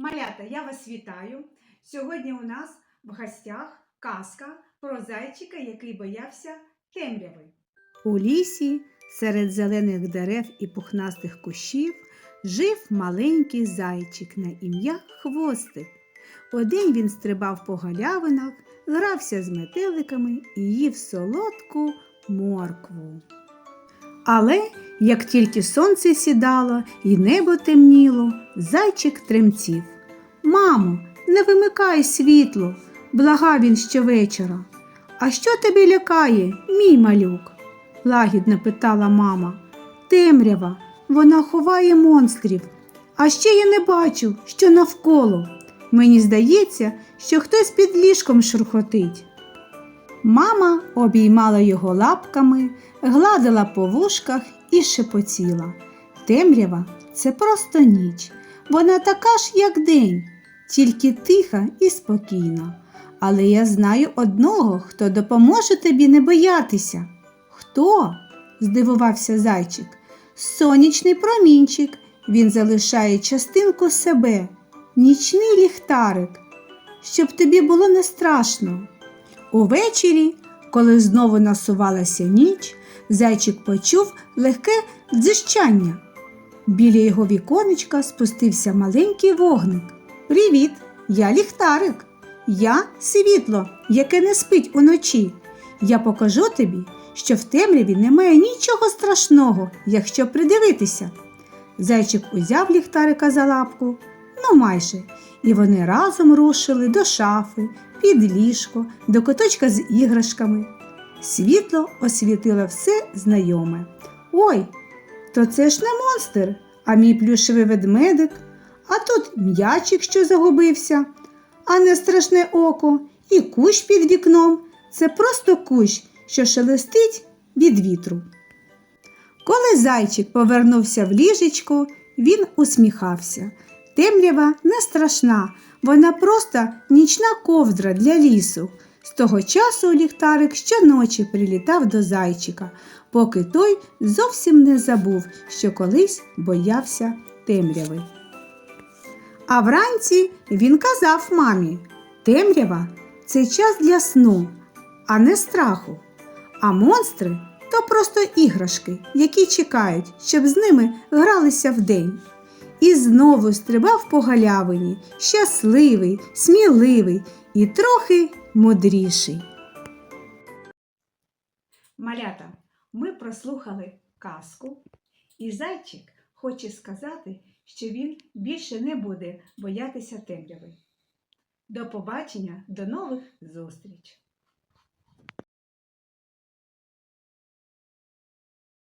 Малята, я вас вітаю. Сьогодні у нас в гостях казка про зайчика, який боявся темряви. У лісі, серед зелених дерев і пухнастих кущів, жив маленький зайчик на ім'я Хвостик. Удень він стрибав по галявинах, грався з метеликами і їв солодку моркву. Але як тільки сонце сідало і небо темніло, зайчик тремтів. Мамо, не вимикай світло, благав він щовечора. А що тебе лякає, мій малюк? лагідно питала мама. Темрява, вона ховає монстрів. А ще я не бачу, що навколо. Мені здається, що хтось під ліжком шурхотить. Мама обіймала його лапками, гладила по вушках і шепотіла. Темрява це просто ніч. Вона така ж, як день, тільки тиха і спокійна. Але я знаю одного, хто допоможе тобі не боятися. Хто? здивувався зайчик. Сонячний промінчик. Він залишає частинку себе, нічний ліхтарик, щоб тобі було не страшно. Увечері, коли знову насувалася ніч, зайчик почув легке дзижчання. Біля його віконечка спустився маленький вогник. Привіт, я ліхтарик. Я світло, яке не спить уночі. Я покажу тобі, що в темряві немає нічого страшного, якщо придивитися. Зайчик узяв ліхтарика за лапку, ну майже, і вони разом рушили до шафи, під ліжко, до куточка з іграшками. Світло освітило все знайоме. Ой, то це ж не монстр, а мій плюшевий ведмедик, а тут м'ячик, що загубився, а не страшне око, і кущ під вікном. Це просто кущ, що шелестить від вітру. Коли зайчик повернувся в ліжечко, він усміхався. Темрява не страшна, вона просто нічна ковдра для лісу. З того часу ліхтарик щоночі прилітав до зайчика, поки той зовсім не забув, що колись боявся темряви. А вранці він казав мамі: темрява це час для сну, а не страху. А монстри то просто іграшки, які чекають, щоб з ними гралися вдень. І знову стрибав по галявині, щасливий, сміливий і трохи мудріший. Малята, ми прослухали казку, і зайчик хоче сказати, що він більше не буде боятися темряви. До побачення, до нових зустріч!